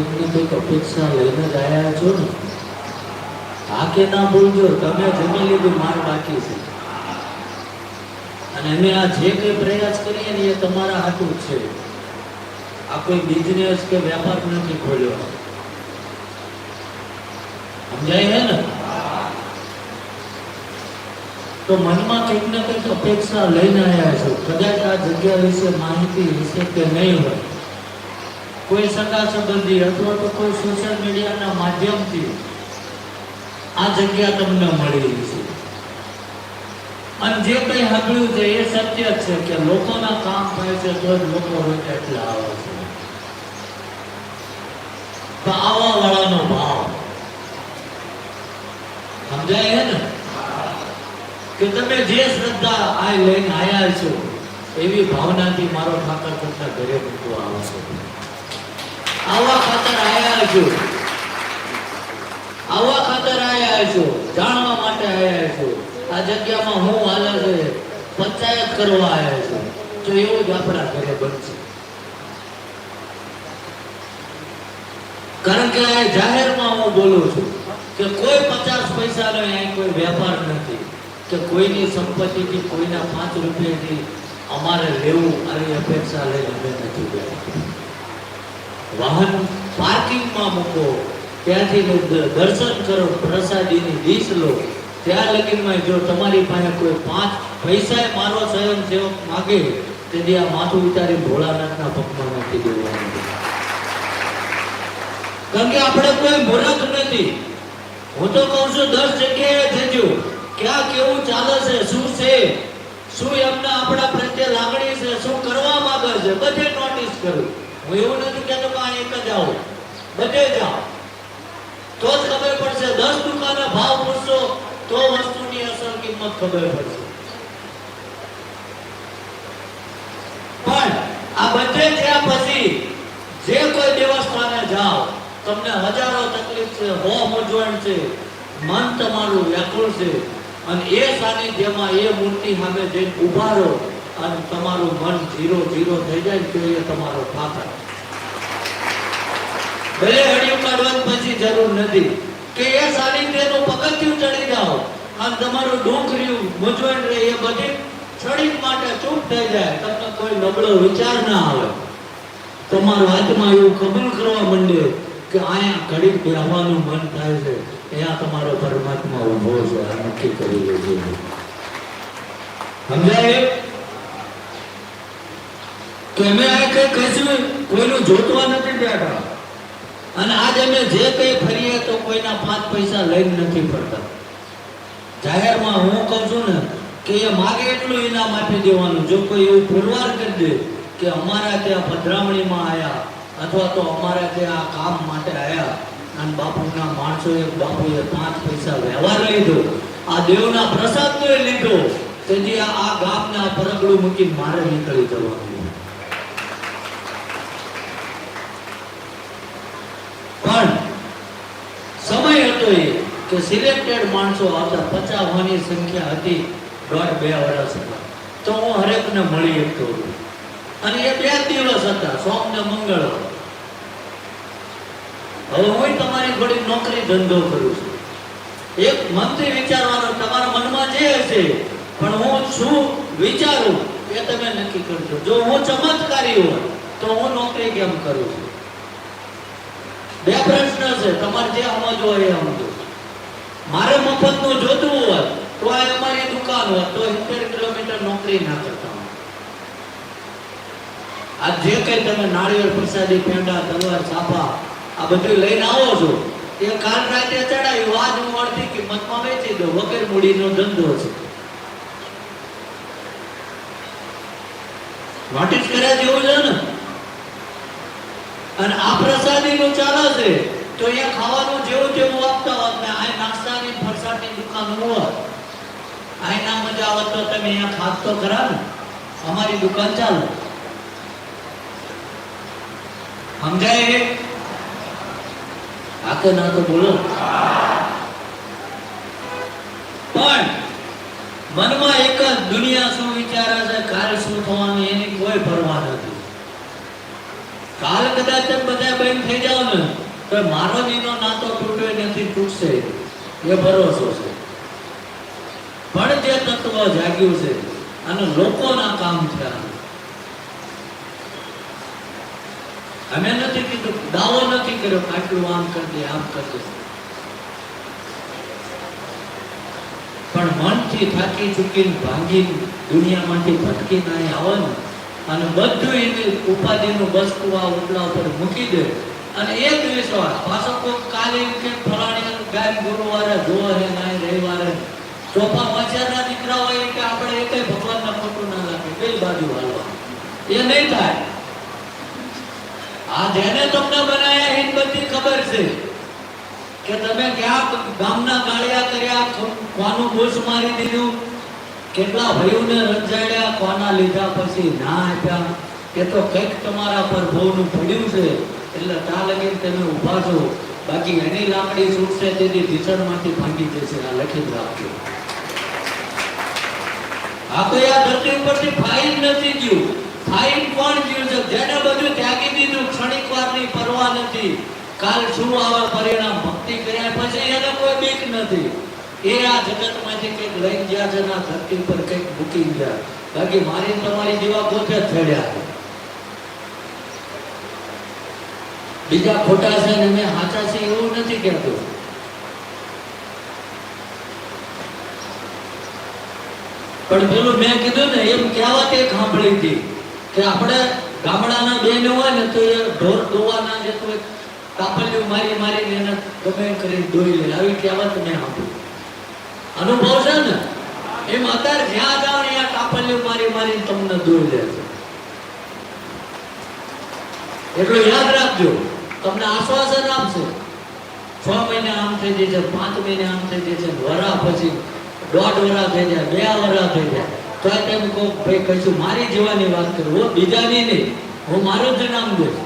કંઈક ને કંઈક અપેક્ષા લઈને જ છો ને? હા કે ના ભૂલજો તમે જમી લીધું, માર બાકી છે. અને અમે આ જે કંઈ પ્રયાસ કરીએ ને એ તમારા હાથું છે. આ કોઈ બિઝનેસ કે વેપાર નથી ખોલ્યો. સમજાય છે ને? તો મનમાં કંઈક ને કંઈક અપેક્ષા લઈને આવ્યા છો. કદાચ આ જગ્યા વિશે માહિતી વિશે કે નહીં હોય. કોઈ સગા સંબંધી અથવા તો કોઈ સોશિયલ મીડિયાના માધ્યમથી આ જગ્યા તમને મળી છે. અને જે કંઈ સાંભળ્યું છે એ સત્ય છે કે લોકોના કામ થાય છે તો જ લોકો હોય એટલે આવે છે. આવા વાળાનો ભાવ. સમજાય ને? કે તમે જે શ્રદ્ધા આ લઈને આયા છો, એવી ભાવનાથી મારો ઠાકર કરતા ઘરે મૂકવા આવો છો. આવા ખાતર આવ્યા છો આવા ખાતર આવ્યા છો જાણવા માટે આવ્યા છો આ જગ્યામાં હું હાલે છે, પંચાયત કરવા આવ્યા છો તો એવું જ આપણા ઘરે બનશે. કારણ કે આ જાહેરમાં હું બોલું છું કે કોઈ પચાસ પૈસાનો અહીં કોઈ વેપાર નથી, કે કોઈની સંપત્તિથી કોઈના પાંચ રૂપિયાથી અમારે લેવું આવી અપેક્ષા લઈને અમે નથી બેઠા. વાહન પાર્કિંગમાં મૂકો. ત્યાંથી દર્શન કરો, પ્રસાદીની ડીશ લો. ત્યાં લગીનમાં જો તમારી પાસે કોઈ પાંચ પૈસા મારો સ્વયંસેવક માગે, તેથી આ માથું ઉતારી ભોળાનાથના પગમાં નાખી દેવાનું કારણ કે આપણે કોઈ મૂર્ખ નથી. હું તો કહું છું, દસ જગ્યાએ જજો. ક્યાં કેવું ચાલે છે, શું છે? શું એમના આપણા પ્રત્યે લાગણી છે, શું કરવા માંગે છે? બધે નોટિસ કરું. હું એવું નથી કહેતો કે આ એક જ આવો બધે જાઓ તો જ ખબર પડશે દસ દુકાને ભાવ પૂછશો તો વસ્તુની અસલ કિંમત ખબર પડશે પણ આ બધે થયા પછી જે કોઈ દેવસ્થાને જાઓ તમને હજારો તકલીફ છે હો મૂંઝવણ છે મન તમારું વ્યાકુળ છે અને એ સાનિધ્યમાં એ મૂર્તિ સામે જઈને ઊભા રહો અને તમારું મન જીરો જીરો થઈ જાય તો તમારો ઠાકર ભલે હડિયું કાઢવાની પછી જરૂર નથી, કે એ સાનિધ્યનું પગથિયું ચડી જાઓ અને તમારું ડોંગર્યું મૂંઝવણ રહે એ બધી ક્ષણિક માટે ચૂપ થઈ જાય, તમને કોઈ નબળો વિચાર ના આવે. તમારા હાથમાં એવું કબૂલ કરવા માંડે કે અહીંયા ઘડીક બેહવાનું મન થાય છે, અહીંયા તમારો પરમાત્મા ઊભો છે, આ નક્કી કરી લેજો સમજાય? કે અમે આ કઈ કશું કોઈનું જોતવા નથી બેઠા. અને આજ અમે જે કંઈ ફરીએ તો કોઈના પાંચ પૈસા લઈને નથી ફરતા. જાહેરમાં હું કહું ને કે એ માગે એટલું ઇનામ આપી દેવાનું. જો કોઈ એવું પુરવાર કરી દે કે અમારા ત્યાં પધરામણીમાં આવ્યા અથવા તો અમારા ત્યાં કામ માટે આવ્યા અને બાપુના માણસોએ બાપુએ પાંચ પૈસા વ્યવહાર લીધો આ દેવના પ્રસાદનો લીધો. તેથી આ ગામના પરગડું મૂકી મારે નીકળી જવાનું પણ સમય હતો એ કે સિલેક્ટેડ માણસો આવતા પચાવવાની સંખ્યા હતી દોઢ બે વર્ષ હતા તો હું હરેકને મળી શકતો અને એ બે દિવસ હતા સોમ ને મંગળ હવે હું તમારી થોડી નોકરી ધંધો કરું છું. એક મંત્રી વિચારવાનો તમારા મનમાં જે હશે, પણ હું શું વિચારું એ તમે નક્કી કરજો. જો હું ચમત્કારી હોય, તો હું નોકરી કેમ કરું છું? બે પ્રશ્ન છે, તમારે જે સમજવો એ સમજો. મારે મફતનું જોતું હોત તો આ અમારી દુકાન હોત તો 70 કિલોમીટર નોકરી ના કરતા આ જે કઈ તમે નાળિયેર પ્રસાદી પેંડા, તલવાર છાપા આ બધું લઈને આવો છો, એ કાલ રાતે ચડાવ્યું આજ હું અડધી કિંમતમાં વેચી દો વગર મૂડીનો ધંધો છે. નોટિસ કર્યા જેવું છે ને? અને આ પ્રસાદીનું ચાલે છે. તો અહીંયા ખાવાનું જેવું તેવું આપતા હોત ને આ નાસ્તાની ફરસાણની દુકાન હોત આ ના મજા આવત તો તમે અહીંયા ખાત તો ખરા ને અમારી દુકાન ચાલે સમજાય એ? આ કે ના તો બોલો પણ મનમાં એક જ દુનિયા શું વિચારે છે કાલ શું થવાનું એની કોઈ પરવા નથી કાલ કદાચ તમે બધા બંધ થઈ જાઓ ને તો મારો નીનો નાતો તૂટે નથી તૂટશે. એ ભરોસો છે. પણ જે તત્વ જાગ્યું છે, અને લોકોના કામ થયા. અમે નથી કીધું, દાવો નથી કર્યો આટલું આમ કરજે આમ કરજે પણ મનથી થાકી ચૂકીને ભાંગીને દુનિયામાંથી ભટકીને અહીં આવો ને, અને બધું એની ઉપાધિનું આ ઉપલા ઉપર મૂકી દે. અને એક વિશ્વાસ પાછો કોઈ કાલે કે ફલાણી ગાય ગુરુવારે છે નાય રવિવારે. ચોપા વાંચ્યાના દીકરા હોય કે આપણે એક ભગવાનના ખોટું ના લાગે કઈ બાજુ હાલવા. એ નહીં થાય. આ જેને તમને બનાયા એ બધી ખબર છે કે તમે ક્યાં ગામના ગાળિયા કર્યા કોનું ઘૂસ મારી દીધું, કેટલા ભયોને રંજાડ્યા, કોના લીધા પછી ના આપ્યા. કે તો કંઈક તમારા પર ભોનું પડ્યું છે. એટલે તા લગીન તમે ઊભા છો બાકી એની લાકડી છૂટશે તેથી ઢીસણમાંથી ભાંગી જશે. આ લખી રાખજો આ તો આ ધરતી ઉપરથી ફાઇલ નથી ગયું. ફાઇલ કોણ ગયું છે? જેને બધું ત્યાગી દીધું, ક્ષણિક વારની પરવા નથી. કાલ શું આવે પરિણામ? ભક્તિ કર્યા પછી એને કોઈ બીક નથી. એ આ જગતમાંથી કંઈક લઈ ગયા છે ના ધરતી પર કંઈક મૂકી ગયા. બાકી મારી તમારી જેવા પોતે જ થડ્યા છે બીજા ખોટા છે ને મેં સાચા છે એવું નથી કહેતો. પણ પેલું મેં કીધું ને, એમ કહેવત એક સાંભળી હતી કે આપણે ગામડાના બેન હોય ને તો એ ઢોર દોવાના જે તો કાપલિયું મારી મારીને એને ગમે કરી દોઈ લે. આવી કહેવત મેં સાંભળી. અનુભવ છે ને? એમ અત્યારે જ્યાં જાઓ ને ત્યાં કાપલિયું મારી મારીને તમને દોઈ લે છે. એટલું યાદ રાખજો. તમને આશ્વાસન આપશે. છ મહિને આમ થઈ જાય છે, પાંચ મહિને આમ થઈ જાય છે, વરા પછી દોઢ વરા થઈ જાય, બે વરા થઈ જાય. તો તેમ કહો, ભાઈ કહીશું મારી જીવાની વાત કરું, હું, બીજાની નહીં. હું મારું જ નામ દઈશ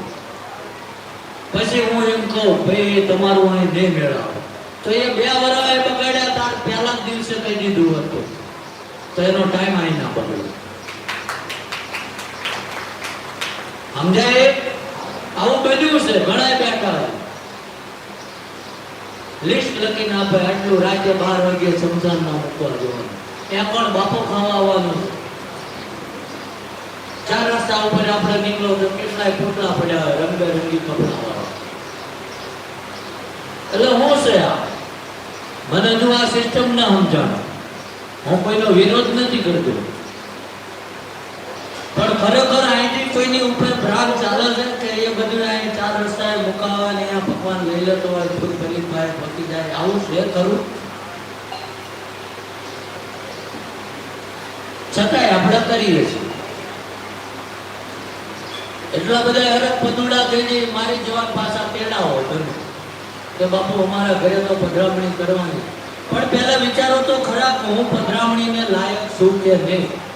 પછી હું એમ કહું, ભાઈ, તમારું અહીં નહીં મેળાવો. તો એ બે વરા એ બગાડ્યા, તાર પહેલા જ દિવસે કહી દીધું હતું. તો એનો ટાઈમ અહીં ના બગડ્યો. સમજાય? આવું બન્યું છે ઘણા બેઠા લિસ્ટ લખીને આપે આટલું રાતે બાર વાગે સમજાન ના મૂકવા જવાનું. ત્યાં પણ બાપો ખાવા આવવાનું. ચાર રસ્તા ઉપર આપણે નીકળો તો કેટલાય પોટલા પડ્યા રંગબેરંગી કપડા એટલે હું છે આ? મને જો આ સિસ્ટમ ના સમજાણ. હું કોઈનો વિરોધ નથી કરતો. પણ ખરેખર અહીંથી કોઈની ઉપર ભ્રાગ ચાલે છે કે એ બધું અહીં ચાર રસ્તાએ મુકાવા ને અહીંયા ભગવાન લઈ લેતો હોય ખુદ પરીભાઈ પતી જાય, આવું છે ખરું? છતાંય આપણે કરીએ છીએ. એટલા બધા હરક પદુડા થઈ જાય મારી જવાન પાછા પેડા હોય. કે બાપુ, અમારા ઘરે તો પધરામણી કરવાની. પણ પહેલા વિચારો તો ખરા કે હું પધરામણીને લાયક છું કે નહીં?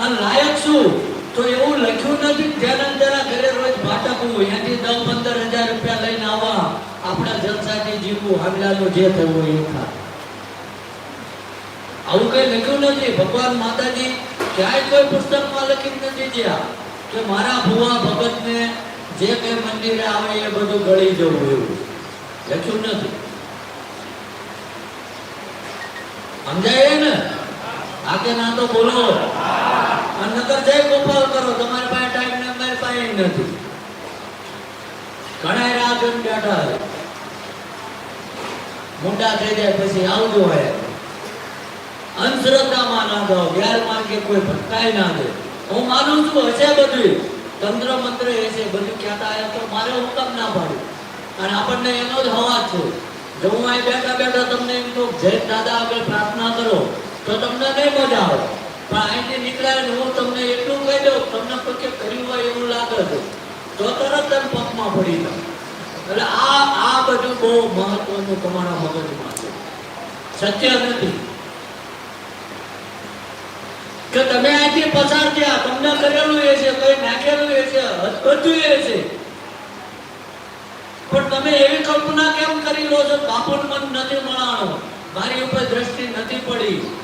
આ લાયક શું તો એવું લખ્યું નથી જેના તેના ઘરે રોજ ભાટકવું અહીંયાથી દસ પંદર હજાર રૂપિયા લઈને આવવા આપણા જલસાથી જીવવું, હાગલાનું જે થયું એ થાય. આવું કઈ લખ્યું નથી. ભગવાન માતાજી ક્યાંય કોઈ પુસ્તકમાં લખી નથી ગયા કે મારા ભુવા ભગતને જે કઈ મંદિરે આવે એ બધું ગળી જવું એવું. લખ્યું નથી. સમજાય ને? કે ના તો બોલો. નગર જય ગોપાલ કરો, તમારી પાસે ટાઈમ ને અમારી પાસે નથી. ઘણા રાહ બેઠા મોટા થઈ જાય પછી આવજો હોય અંધશ્રદ્ધામાં ના જાઓ ગેરમાર્ગે કે કોઈ ભટકાય ના દે. હું માનું છું, હશે બધું તંત્ર મંત્ર હશે બધું કહેતા આવ્યા તો મારે હું કેમ ના પાડું. અને આપણને એનો જ હવા છે. જો હું અહીં બેઠા બેઠા તમને એમ તો જય દાદા આગળ પ્રાર્થના કરો. તો તમને નહીં મજા આવે? પણ અહીંથી નીકળ્યા ને હું તમને એટલું કહી દઉં, તમને પગે કર્યું હોય એવું લાગે છે તો તરત જ પગમાં પડી જાઓ. એટલે આ આ બધું બહુ મહત્વનું તમારા મગજમાં છે. સત્ય નથી. કે તમે અહીંથી પસાર થયા, તમને કરેલું એ છે, કઈ નાખેલું એ છે બધું એ છે. પણ તમે એવી કલ્પના કેમ કરી લો છો? બાપુનું મન નથી મળાણો. મારી ઉપર દ્રષ્ટિ નથી પડી.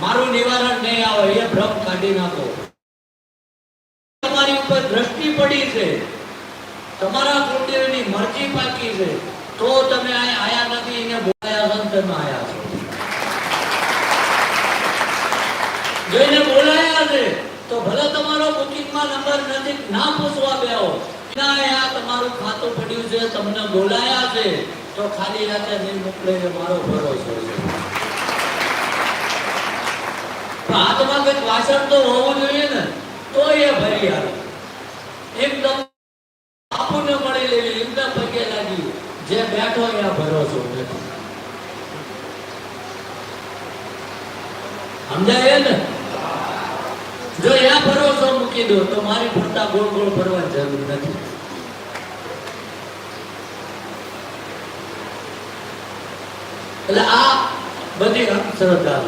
મારું નિવારણ નહીં આવે, એ ભ્રમ કાઢી નાખો. તમારા કુળદેવની મરજી પાકી છે. તો તમે આયા નથી, એને બોલાયા સંતમાં આયા છો. જોઈને બોલાયા છે, તો ભલે તમારો બુકિંગમાં નંબર નથી, ના પૂછવા બેહો. અહીંયા તમારું ખાતું પડ્યું છે, તમને બોલાયા છે, તો ખાલી હાથે નહીં મારો ભરોસો છે. હાથમાં કંઈક વાસણ તો હોવું જોઈએ ને તો એ ભરી આવે. એકદમ આપણને મળી લેવી એમને પગે લાગી, જે બેઠો એ ભરોસો નથી. સમજાય ને જો ત્યાં ભરોસો મૂકી દો, તો મારી ફરતા ગોળ ગોળ ફરવાની જરૂર નથી. એટલે આ બધી અંધશ્રદ્ધા.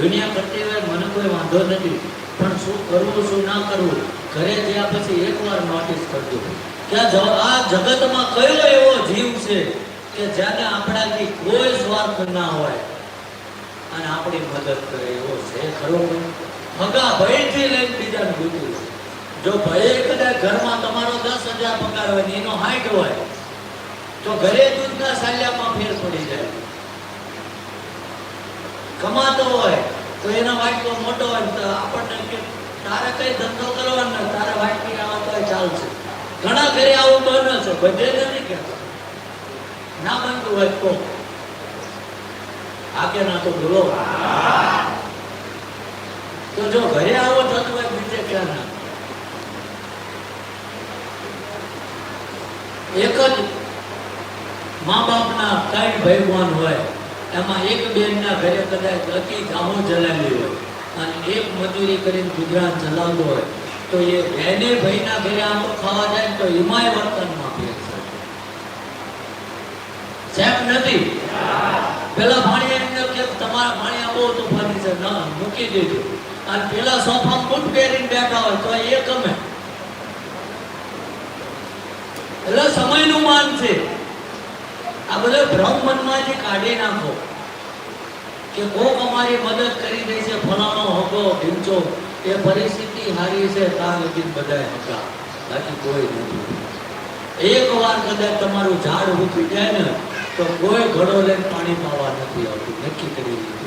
દુનિયા કરતી હોય મને કોઈ વાંધો નથી. પણ શું કરવું, શું ના કરવું, ઘરે ગયા પછી એકવાર નોટિસ કરજો. કે આ જગતમાં કયો એવો જીવ છે કે જેને આપણાથી કોઈ સ્વાર્થ ના હોય. અને આપણી મદદ કરે એવો છે ખરો? ભગા ભયથી લઈને બીજાને ગૂંથવું જો ભય કદાચ ઘરમાં તમારો દસ હજાર પગાર હોય એનો હાઈટ હોય, તો ઘરે દૂધના સાલિયામાં ફેર પડી જાય. કમાતો હોય, તો એનો વાટકો મોટો હોય તો આપણને કે તારે કઈ ધંધો કરવાનો તારે વાટકી આવા તો ચાલશે. ઘણા ઘરે આવું બને છે, બધે નથી કહેતો. ના બનતું હોય તો આગે ના તો બોલો તો જો ઘરે આવો થતું હોય બીજે ક્યાં ના? એક જ મા બાપના ત્રણ ભાઈ હોય. એમાં એક બેનના ઘરે કદાચ અતિ ગામો ચલાવી હોય અને એક મજૂરી કરીને ગુજરાત ચલાવતો હોય, તો એ બેને ભાઈના ઘરે આમ ખાવા જાય તો એમાંય વર્તનમાં ફેર સેમ નથી. મૂકી દેજો. અને પેલા સોફા બૂટ પહેરીને બેઠા હોય તો એ ગમે. એટલે સમયનું માન છે. આ બધો ભ્રમ મનમાંથી કાઢી નાખો. કે કોક અમારી મદદ કરી દે છે, ફલાણો હતો ઢીંચો એ પરિસ્થિતિ હારી છે, ત્યાં લગી બધા હતા બાકી કોઈ નથી. એક વાર કદાચ તમારું ઝાડ ઉઠી જાય ને, તો કોઈ ઘડો લઈને પાણી પાવા નથી આવતું. નક્કી કરી દીધું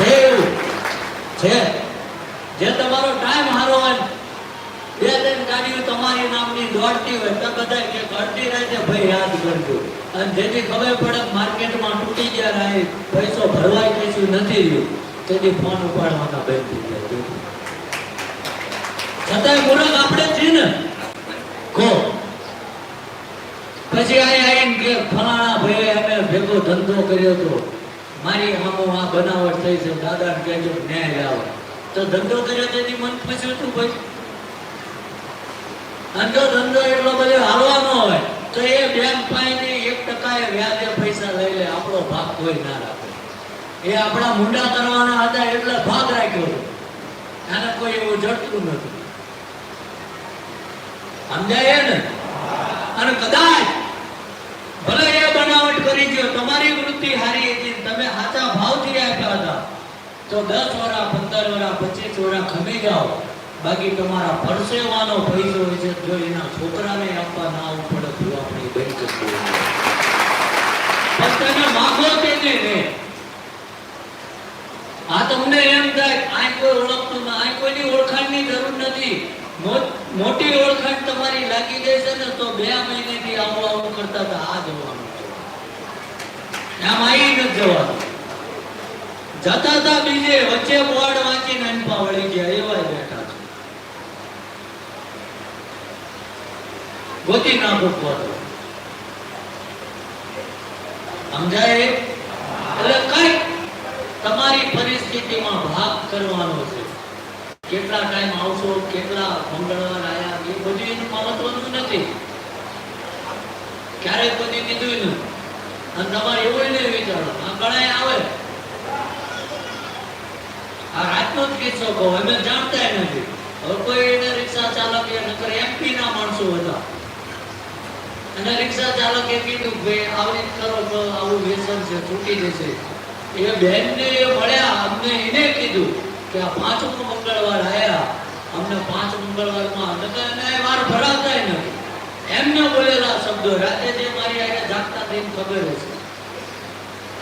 છે. છે. જે તમારો ટાઈમ હારો હોય ને, બે ત્રણ ગાડીઓ તમારી નામની દોડતી હોય તો બધા કે ને. કે ફલાણા ભાઈ અમે ધંધો કર્યો તો મારી આમો આ બનાવટ થઈ છે, દાદાને કહેજો ન્યાય લાવો. તો ધંધો કર્યો તેથી મન પૂછ્યું હતું ભાઈ જો ધંધો એટલો બધો હાલવાનો હોય, તો એ બેંક પાસે એક ટકાએ વ્યાજે પૈસા લઈ લે, આપણો ભાગ કોઈ ના રાખે. એ આપણા મુંડા કરવાના હતા, એટલે ભાગ રાખ્યો. આને કોઈ એવું જડતું નથી. સમજાય ને? અને કદાચ ભલે એ બનાવટ કરી ગયો, તમારી વૃત્તિ હારી હતી, તમે સાચા ભાવથી આપ્યા હતા, તો દસ વરા, પંદર વરા, પચીસ વરા ખમી જાઓ. બાકી તમારા પરસેવાનો પૈસો હોય છે જો એના છોકરાને આપવા ના આવવું તો આપણી બેંક માગો તેને આ તમને એમ થાય આ કોઈ ઓળખતું ના આ કોઈની ઓળખાણની જરૂર નથી. મોટી ઓળખાણ તમારી લાગી ગઈ છે ને તો બે મહિનેથી આવું આવું કરતા હતા, આ જવાનું આમ આવી નથી જવાનું. જતા હતા બીજે, વચ્ચે બોર્ડ વાંચીને અનપા વળી ગયા એવા બેઠા છે ગોતી નાખો પોતો સમજાય? એટલે કઈ તમારી પરિસ્થિતિમાં ભાગ કરવાનો છે. કેટલા ટાઈમ આવશો, કેટલા મંગળવાર આવ્યા એ બધું એનું મહત્વનું નથી. ક્યારેક બધી કીધું નું અને તમારે એવો નહીં વિચારો આ ગણાય આવે. આ રાતનો જ કિસ્સો કહો, અમે જાણતા નથી. હવે કોઈ એને રિક્ષા ચાલક એ નકર એમપી ના માણસો હતા. અને રિક્ષા ચાલકે કીધું કે આવી કરો તો આવું વ્યસન છે છૂટી જશે. એ બેનને એ મળ્યા, અમને એને કીધું કે આ પાંચમો મંગળવાર આવ્યા અમને પાંચ મંગળવારમાં એને વાર ભરાતા નથી એમને બોલેલા શબ્દો. રાતે જે મારી આગળ જાગતા થઈને ખબર હશે.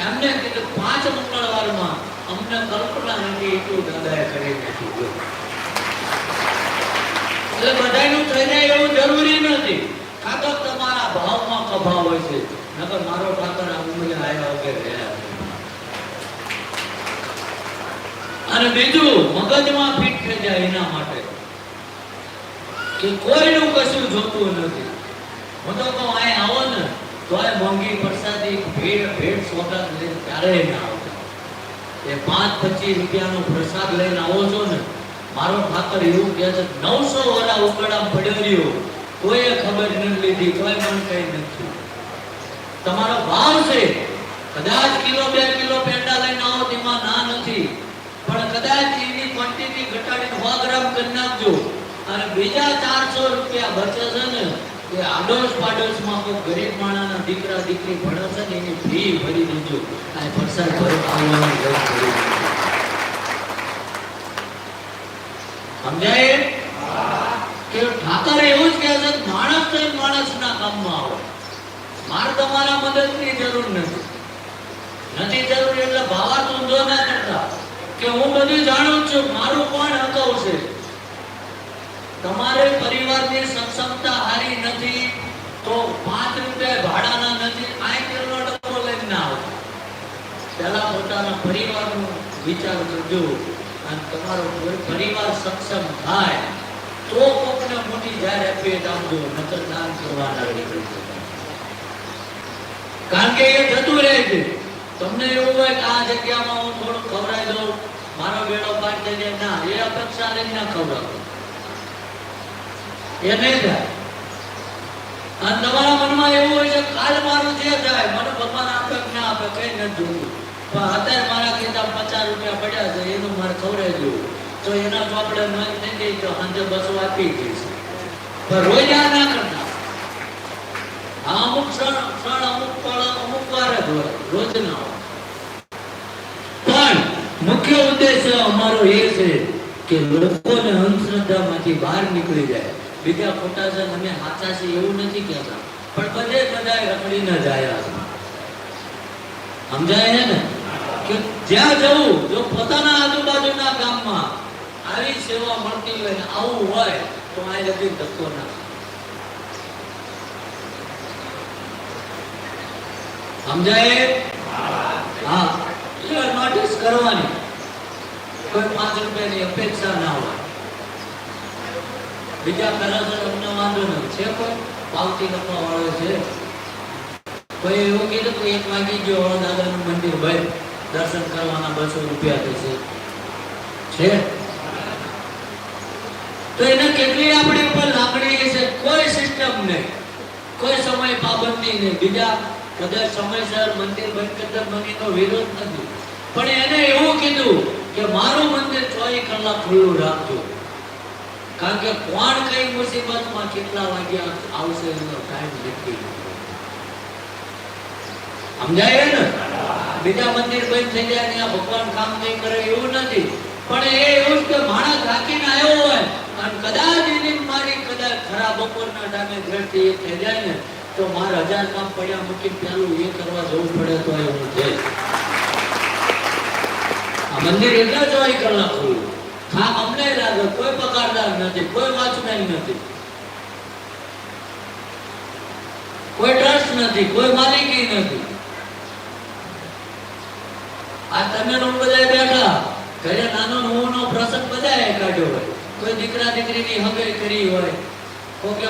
એમને કીધું, પાંચ મંગળવારમાં અમને કલ્પના નથી એટલું દાદાએ કરી નથી એટલે બધાનું થઈને એવું જરૂરી નથી. ઠાકર તમારા ભાવમાં કભાવ હોય છે. નકર મારો ઠાકર આ ઉંમરે આયા વગર અને બીજું, મગજમાં ફિટ થઈ જાય એના માટે. કે કોઈનું કશું જોતું નથી. હું તો કહું અહીં આવો ને. તો આ મોંઘી પ્રસાદી ભેડ ભેડ સોગાદ લઈને ક્યારેય ના આવતા. એ પાંચ પચીસ રૂપિયાનો પ્રસાદ લઈને આવો છો ને, મારો ઠાકર એવું કહે છે, નવસો વાળા ઉકળા પડ્યો રહ્યો. કોઈએ ખબર ન લીધી કોઈ પણ કઈ નથી. તમારો ભાવ છે. કદાચ કિલો બે, કિલો પેંડા લઈને આવો, તેમાં ના નથી. પણ કદાચ એની ક્વોન્ટિટી ઘટાડીને સો ગ્રામ કરી નાખજો. અને બીજા ચારસો રૂપિયા બચે છે ને, એ આડોશ પાડોશમાં કોઈ ગરીબ માણાના દીકરા, દીકરી ભણે છે ને, એની ફી ભરી દેજો. આ વરસાદ ભરો આવવાનું ઘર ભરી. દેજો. સમજાય? ઠાકર એવું જ કહે છે, માણસ તો માણસના કામમાં આવો. મારે તમારા મદદની જરૂર નથી. નથી જરૂર એટલે ભાવા ઊંધો ના કરતા. કે હું બધું જાણું છું, મારું કોણ હકવશે તમારે પરિવારની સક્ષમતા હારી નથી, તો પાંચ રૂપિયા ભાડાના નથી, આ કિલો ડબ્બો લઈને ના આવો. પહેલા પોતાના પરિવારનો વિચાર કરજો. અને તમારો પરિવાર સક્ષમ થાય તો કોકને મોટી જાહેર આપીએ આપજો નતર દાન કરવાના જતા કારણ કે એ જતું રહે છે. તમને એવું હોય કે આ જગ્યામાં હું થોડું ખવડાવી દઉં, મારો બેડો પાર થઈ ના, એ અપેક્ષા લઈને ના ખવડાવો. એ નહીં થાય. અને તમારા મનમાં એવું હોય છે કાલ મારું જે થાય, મને ભગવાન આપે કે ના આપે કઈ નથી જોતું પણ અત્યારે મારા કીધા પચાસ રૂપિયા પડ્યા છે, એનું મારે ખવડાવી દેવું તો એના તો આપણે મન થઈ ગઈ તો સાંજે બસો આપી દઈશ પણ રોજ આ ના કરતા. આ અમુક ક્ષણ ક્ષણ અમુક પળ, અમુક વાર જ હોય, રોજ ના હોય. પણ મુખ્ય ઉદ્દેશ્ય અમારો એ છે કે લોકોને અંધશ્રદ્ધામાંથી બહાર નીકળી જાય. બીજા ખોટા છે, અમે સાચા છે એવું નથી કહેતા. પણ બધે બધા રખડીને જાય સમજાય ને? કે જ્યાં જવું, જો પોતાના આજુબાજુના ગામમાં આવી સેવા મળતી હોય ને આવું હોય તો આ લગી ધક્કો ના સમજાય? હા. એટલે નોટિસ કરવાની. કોઈ પાંચ રૂપિયાની અપેક્ષા ના હોય. બીજા છે અમને વાંધો નથી. છે કોઈ? પાવતી લખવા વાળો છે? કોઈ એવું કીધું કે એક વાગી ગયો દાદાનું મંદિર ભાઈ દર્શન કરવાના બસો રૂપિયા થશે. છે? તો એને કેટલી આપણી ઉપર લાગણી છે? કોઈ સિસ્ટમ નહીં. કોઈ સમય પાબંદી નહીં. બીજા કદાચ સમયસર મંદિર બંધ કરતા વિરોધ નથી. પણ એને એવું કીધું કે મારું મંદિર ચોવીસ કલાક ખુલ્લું રાખજો. કારણ કે કોણ કઈ મુસીબતમાં કેટલા વાગ્યા આવશે એનો ટાઈમ નક્કી સમજાય ને? બીજા મંદિર બંધ થઈ જાય ત્યાં ભગવાન કામ નહીં કરે એવું નથી. પણ એ એવું કે માણસ રાખીને આવ્યો હોય. અને કદાચ એની મારી, કદાચ ખરા બપોરના ટાઈમે ઘરથી એ થઈ જાય ને, તો મારે હજાર કામ પડ્યા મૂકીને પેલું એ કરવા જવું પડે તો એ હું આ મંદિર એટલા હોય કલાક ખુલ્લું અમને લાગે, કોઈ પગારદાર નથી, કોઈ વોચમેન નથી. કોઈ ટ્રસ્ટ નથી, કોઈ માલિકી નથી. આ તમે બધા બેઠા, ઘરે નાનો નવો પ્રસંગ બધા કાઢ્યો હોય. કોઈ દીકરા દીકરીની હગાઈ કરી હોય કોઈ કે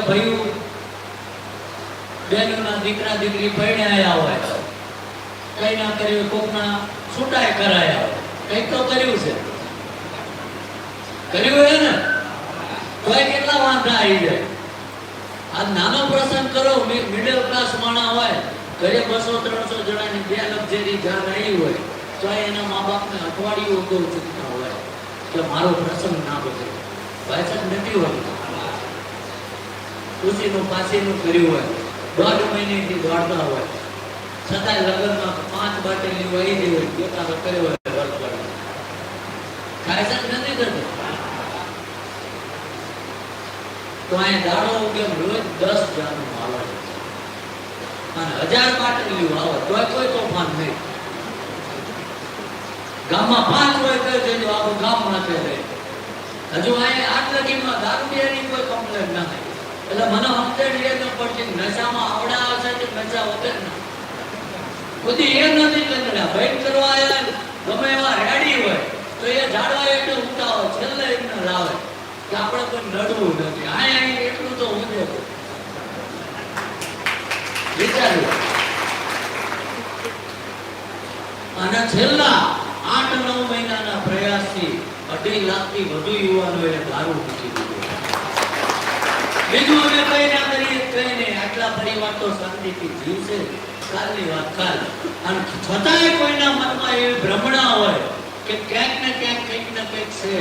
બેનોના દીકરા દીકરી પરણાયા હોય, કઈ ના કર્યું, કોકના છૂટાય કરાયા હોય. કઈ તો કર્યું છે. કર્યું હોય ને કોઈ કેટલા વાંધા આવી જાય. આ નાનો પ્રસંગ કરો મિડલ ક્લાસ માણા હોય, ઘરે બસો, ત્રણસો જણાની બે લક્ઝરી જાન આવી હોય, તો એના મા બાપને અઠવાડિયું અગાઉ ચૂકતા હોય, કે મારો પ્રસંગ ના બગડે. વાયસક નથી હોતું. ખુશીનું પાસીનું કર્યું હોય, દોઢ મહિનેથી દોડતા હોય છતાંય લગ્નમાં પાંચ બાટલી વહી ગઈ હોય પોતાનો કર્યો હોય તો અહીંયા દાડો ઉગે રોજ દસ હજારનું આવે. અને હજાર પાટલીઓ આવે તોય કોઈ તોફાન નહીં. ગામમાં પાંચ હોય તો જજો ગામ નાખે રહે હજુ અહીંયા આટ લગીમાં દારૂ પીવાની કોઈ કમ્પ્લેન ના થાય. એટલે મને સમજણ એ ન પડતી નશામાં આવડા આવશે કે નશા વગરના. બધી એ નથી કંદડા ભેટ કરવા ગમે એવા રેડી હોય, તો એ ઝાડવા એટલે ઉતાવો છેલ્લે એમને લાવે કે આપણે કોઈ નડવું નથી. આયા અહીં એટલું તો હું દે વિચાર્યું. અને છેલ્લા આઠ નવ મહિનાના પ્રયાસથી અઢી લાખથી વધુ યુવાનોએ દારૂ પૂછી દીધું. બીજું અમે કઈ ના કરીએ કઈ નહીં આટલા પરિવાર તો શાંતિથી જીવશે, કાલની વાત કાલ. અને છતાંય કોઈના મનમાં એવી ભ્રમણા હોય કે ક્યાંક ને ક્યાંક કંઈક ને કંઈક છે.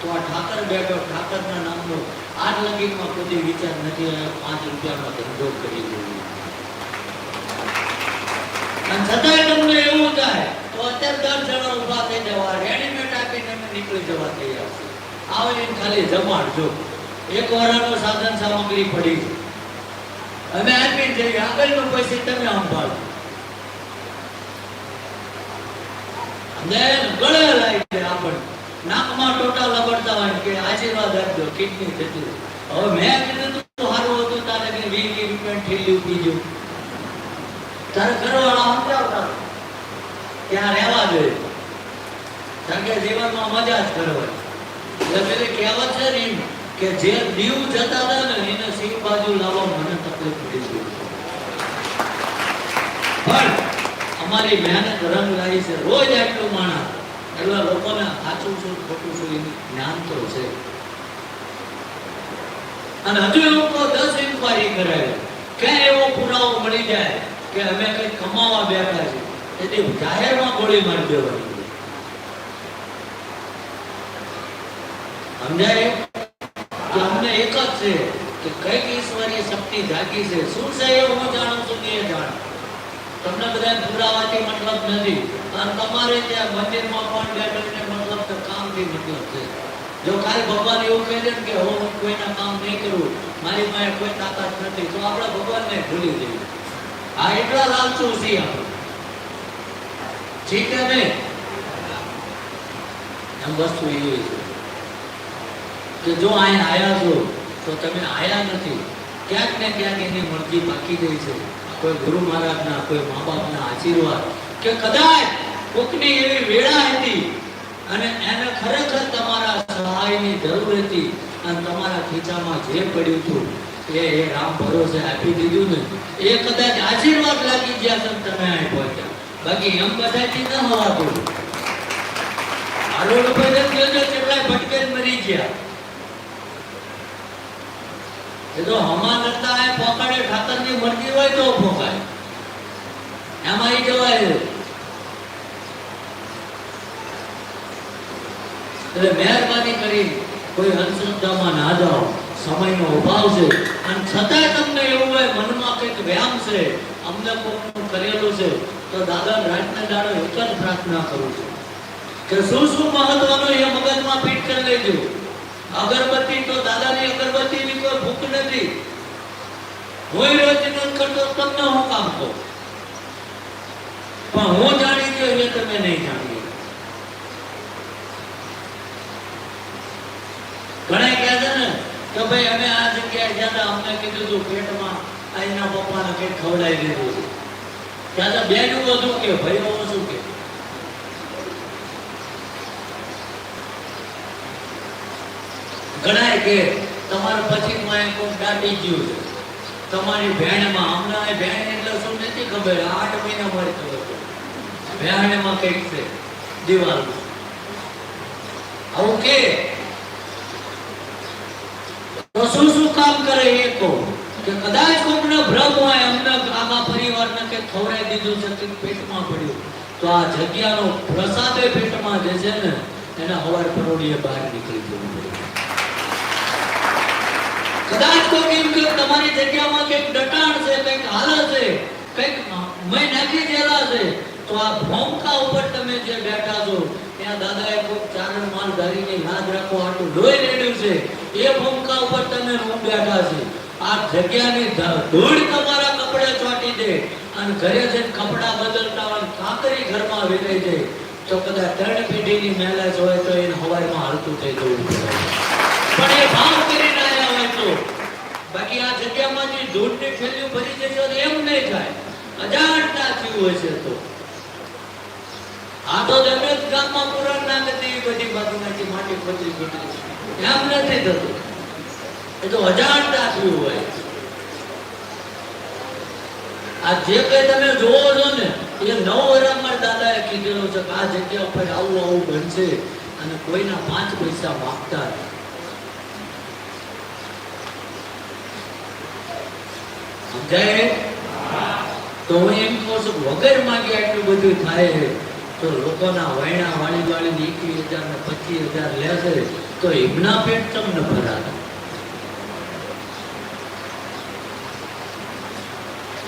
તો આ ઠાકર બેઠો, ઠાકરના નામનો આજ લગીમાં કોઈ વિચાર નથી આવ્યો પાંચ રૂપિયાનો ધંધો કરી દેવો. અને છતાંય તમને એવું થાય, તો અત્યારે દસ જણા ઊભા થઈ જવા રેડીમેડ આપીને અમે નીકળી જવા તૈયાર છે આવીને ખાલી જમાડજો એક વારાનો સાધન સામગ્રી પડી અમે આપી જઈએ. આગળનો પૈસા તમે સંભાળો. નાકમાં ટોટા લબડતા હોય કે આશીર્વાદ આપજો, કિડની જતી હવે મેં કીધું સારું હતું, તારે પીજો તારે ઘરવાળા સમજાવતા ત્યાં રહેવા જોઈએ કારણ કે જીવનમાં મજા જ કરવાની એટલે કહેવત છે ને કે જે દીવ જતા હતા ને એને સિંહ બાજુ લાવવા મને તકલીફ પડી પણ અમારી મહેનત રંગ લાવી છે. રોજ આટલું માણા. એટલે લોકોને સાચું શું ખોટું શું એનું જ્ઞાન તો છે. અને હજુ એવું લોકો દસ ઇન્કવાયરી કરાય ક્યાં એવો પુરાવો મળી જાય કે અમે કંઈક કમાવા બેઠા છે એટલે જાહેરમાં ગોળી મારી દેવાની. સમજાય કે અમને એક જ છે કે કંઈક ઈશ્વરીય શક્તિ જાગી છે શું છે એ હું જાણું છું કે એ જાણ તમને બધા પુરાવાથી મતલબ નથી અને તમારે ત્યાં મંદિરમાં પણ બેઠો એટલે મતલબ તો કામથી મતલબ છે જો કાલે ભગવાન એવું કહે છે ને કે હું કોઈના કામ નહીં કરું મારી પાસે કોઈ તાકાત નથી તો આપણે ભગવાનને ભૂલી જઈએ આ એટલા લાલચુ છીએ આપણે ઠીક છે ને એમ વસ્તુ એવી છે કે જો અહીં આયા છો, તો તમે આયા નથી. ક્યાંક ને ક્યાંક એની મરજી બાકી ગઈ છે. કોઈ ગુરુ મહારાજના, કોઈ મા બાપના આશીર્વાદ કે કદાચ કોકની એવી વેળા હતી અને એને ખરેખર તમારા સહાયની જરૂર હતી અને તમારા ખીચામાં જે પડ્યું હતું, એ એ રામ ભરોસે આપી દીધું ને. એ કદાચ આશીર્વાદ લાગી ગયા તમે તમે અહીં પહોંચ્યા. બાકી એમ કદાચ ન હોવા આ રોડ ઉપર કેટલાય ભટકે મરી ગયા. એ તો હમા એ પોકાડે ઠાકરની મરજી હોય તો પોકાય એમાં એ કહેવાય એટલે મહેરબાની કરી કોઈ અંધશ્રદ્ધામાં ના જાઓ, સમયનો અભાવ છે. અને છતાંય તમને એવું હોય, મનમાં કંઈક વ્યામ છે, અમને કોકનું કરેલું છે, તો દાદા રાતને દાડો એક જ પ્રાર્થના કરું છું કે શું શું મહત્વનું એ મગજમાં ફિટ કરી લેજો. અગરબત્તી તો દાદાની અગરબત્તીની કોઈ ભૂખ નથી. હું રોજ નથી કરતો તમને હું કામ કહું પણ હું જાણી ગયો એ તમે નહીં જાણી ઘણા કહે છે ને કે ભાઈ અમે આ જગ્યાએ ગયા હતા, અમને કીધું હતું પેટમાં અહીંના પપ્પાને કંઈક ખવડાવી દીધું ત્યાં તો બેનું હતું કે ભાઈ શું કે? ઘણાય કે તમારા પછી માં કોક દાટી ગયું તમારી ભેણમાં, હમણાં એ ભેણ એટલે શું નથી ખબર, આઠ મહિના મળતો હતો. ભેણમાં કંઈક છે, દિવાલમાં. આવું કે? શું શું કામ કરે એ કહો. કે કદાચ કોકનો ભ્રમ હોય અમને આમાં પરિવારને કે ખવડાવી દીધું છે કે પેટમાં પડ્યું. તો આ જગ્યાનો પ્રસાદે પેટમાં જે છે ને, એના હવાર પરોડીએ બહાર નીકળી પડે કદાચ કોઈ એમ કે તમારી જગ્યામાં કંઈક ડટાણ છે, કંઈક હાલે છે, કંઈક મેં નાખી દેલા છે. તો આ ભોંકા ઉપર તમે જે બેઠા છો, ત્યાં દાદાએ કોઈ ચારણ માલ ધરીને યાદ રાખો આટલું લોહી રેડ્યું છે. એ ભોંકા ઉપર તમે રૂમ બેઠા છે. આ જગ્યાની ધૂળ તમારા કપડે ચોંટી દે અને ઘરે જઈને કપડા બદલતા હોય, કાંકરી ઘરમાં વિખાઈ જાય. તો કદાચ ત્રણ પેઢીની મેલેજ હોય તો એને હવાઈમાં હાલતું થઈ જવું પણ એ ભાવ કરીને આવ્યા હોય તો બાકી આ જગ્યામાં જે ધૂળની થેલીઓ ભરી જશો તો એમ નહીં થાય. અજાણતા થયું હશે તો. આ તો તમે ગામમાં પુરાણ ના કરતી બધી બાજુમાંથી માટી ખોદી ખોદી એમ નથી થતું. એ તો અજાણતા થયું હોય. આ જે કઈ તમે જોવો છો ને, એ નવ વરામાં દાદાએ કીધેલું છે આ જગ્યા ઉપર આવું આવું બનશે અને કોઈના પાંચ પૈસા માગતા નહીં. સમજાય તો હું એમ કહું છું, વગર માંગે આટલું બધું થાય તો લોકોના વૈણા વાળી વાળીને એકવીસ હજાર ને પચીસ હજાર લેશે તો એમના પેટ તમને ભરાશે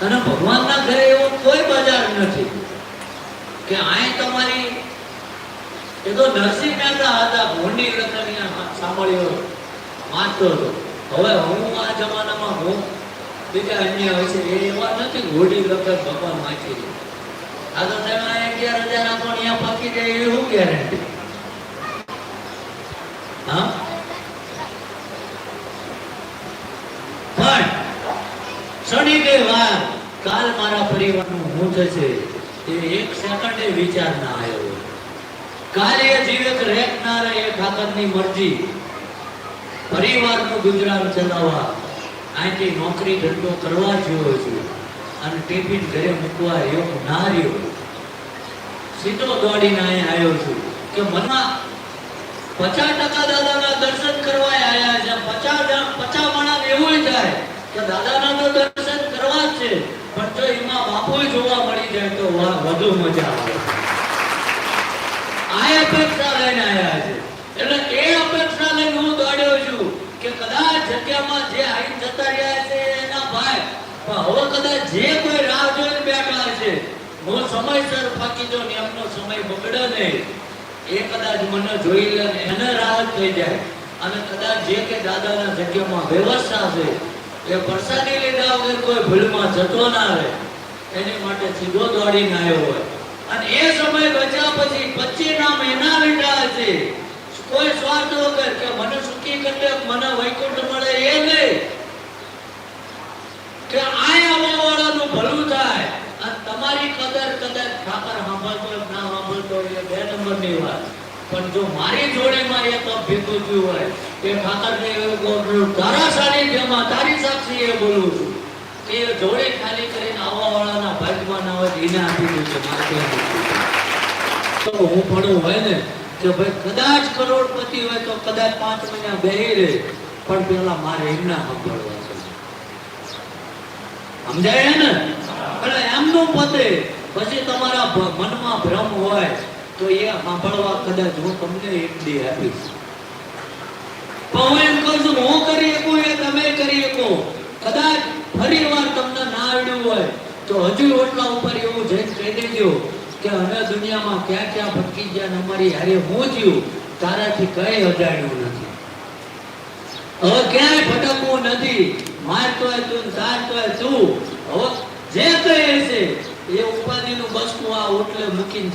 અને ભગવાનના ઘરે એવો કોઈ બજાર નથી કે અહીં તમારી, એ તો નરસિંહ મહેતા હતા, ભોંડી લખનિયા સાંભળ્યો વાંચતો હતો. હવે હું આ જમાનામાં હું બીજા અન્ય હોય છે એવા નથી ઘોડી લખત ભગવાન વાંચી દે આ તો તમે અગિયાર હજાર આપો અહીંયા પાકી જાય એવી શું ગેરંટી હા? પણ શનિદેવ વાર કાલ મારા પરિવારનું હું થશે એ એક સેકન્ડે વિચાર ના આવ્યો કાલે જીવિત રહેનાર એ ઠાકરની મરજી. પરિવારનું ગુજરાન ચલાવવા અહીંથી નોકરી ધંધો કરવા જેવો છું. અને ટિફિન ઘરે મૂકવા એવો ના રહ્યો. સીધો દોડીને અહીં આવ્યો છું કે મનમાં પચાસ ટકા દાદાના દર્શન કરવા આવ્યા છે. પચાસ પચાસ માણસ એવું જાય કે દાદાના તો દર્શન કરવા જ છે. પણ જો એમાં બાપુ જોવા મળી જાય તો વધુ મજા આવે. આ અપેક્ષા લઈને આવ્યા છે. એટલે એ અપેક્ષા એમનો સમય બગડે નહીં. એ જતો ના રહે. એની માટે સીધો હોય. અને એ સમય બચ્યા પછી પચીના મહિના લીધા છે. કોઈ સ્વાર્થ વગર કે મને સુખી કરી મને વૈકુંઠ મળે એ નહીં. કે આય આવવાવાળાનું ભલું થાય તમારી કદર કદર ઠાકર સાંભળતો ના સાંભળતો એ બે નંબરની વાત. પણ જો મારી જોડેમાં એક ભેગું થયું હોય કે ઠાકરને એવું કહું, તારા સાનિધ્યમાં તારી સાક્ષી એ બોલું છું. એ જોડે ખાલી કરીને આવવાવાળાના ભાગમાં ના હોય એને આપી દઉં છું મારે તો હું ભણું હોય ને કે ભાઈ કદાચ કરોડપતિ હોય તો કદાચ પાંચ મહિના બેહી રહે, પણ પેલા મારે એમના સાંભળવા સમજાય ને? એટલે એમનું પતે, પછી તમારા મનમાં ભ્રમ હોય, તો એ સાંભળવા કદાચ હું તમને એક દે આપીશ. પણ હું એમ કહું છું, હું કરી શકું એ તમે કરી શકો. કદાચ ફરી વાર તમને ના આવડ્યું હોય, તો હજુ ઓટલા ઉપર એવું જઈને કહી દેજો. કે અમે દુનિયામાં ક્યાં ક્યાં ભટકી ગયા અમારી હારે હું થયું, તારાથી કઈ અજાણ્યું નથી. હવે ક્યાંય ભટકવું નથી મારતો તું સારતોય તું. હવે જે કહે છે એ ઉપાધિનું વસ્તુ આ ઓટલે મૂકીને